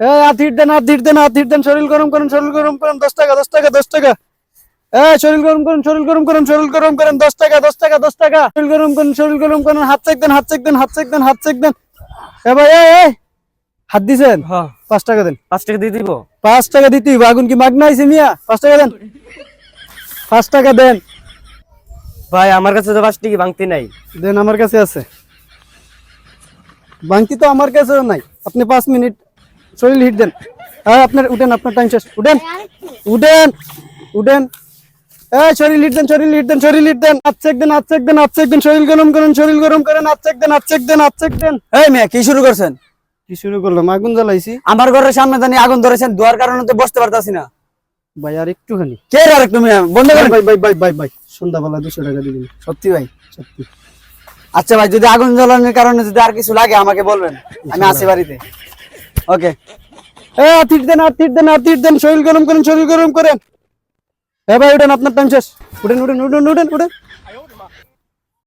হাত হিট দেন হাত হিট দেন হাত হিট দেন শরীর গরম করেন শরীর গরম করেন দশ টাকা দশ টাকা দশ টাকা। এ শরীর গরম করেন শরীর গরম করেন শরীর গরম করেন দশ টাকা দশ টাকা দশ টাকা। শরীর গরম করেন শরীর গরম করেন হাত চেক দেন হাত চেক দেন হাত চেক দেন হাত চেক দেন। এ ভাই হাত দিছেন? হ্যাঁ। পাঁচ টাকা দেন। পাঁচ টাকা দিয়ে দিব। পাঁচ টাকা দিতে আগুন কি মাগনা আইছে মিয়া? পাঁচ টাকা দেন। পাঁচ টাকা দেন। ভাই আমার কাছে তো পাঁচ টাকা ভাঙতি নাই। দেন আমার কাছে আছে। বাংতি তো আমার কাছেও নাই। আপনি পাঁচ মিনিট শরীর হিট দেন। হ্যাঁ আপনার উঠেন আপনার টাইম শেষ। উঠেন উঠেন উঠেন। এই শরীর হিট দেন শরীর হিট দেন শরীর হিট দেন। দেন দেন দেন শরীর গরম করেন শরীর গরম করেন দেন দেন দেন। এই মেয়ে কি শুরু করছেন? কি শুরু করলাম? আগুন জ্বালাইছি। আমার ঘরের সামনে জানি আগুন ধরেছেন দুয়ার কারণে তো বসতে পারতাছি না। ভাই আর একটুখানি। কে আর একটু বন্ধ করেন। ভাই ভাই ভাই ভাই ভাই সন্ধ্যাবেলা দুশো টাকা দিবেন সত্যি ভাই? সত্যি। আচ্ছা ভাই যদি আগুন জ্বালানোর কারণে যদি আর কিছু লাগে আমাকে বলবেন। আমি আছি বাড়িতে। ওকে এ আতিট দেন আতিট দেন আতিট দেন। শরীর গরম করেন, শরীর গরম করেন। হ্যাঁ ভাই, উঠেন, আপনার টাইম শেষ। উঠেন উঠেন উঠেন উঠেন উঠেন।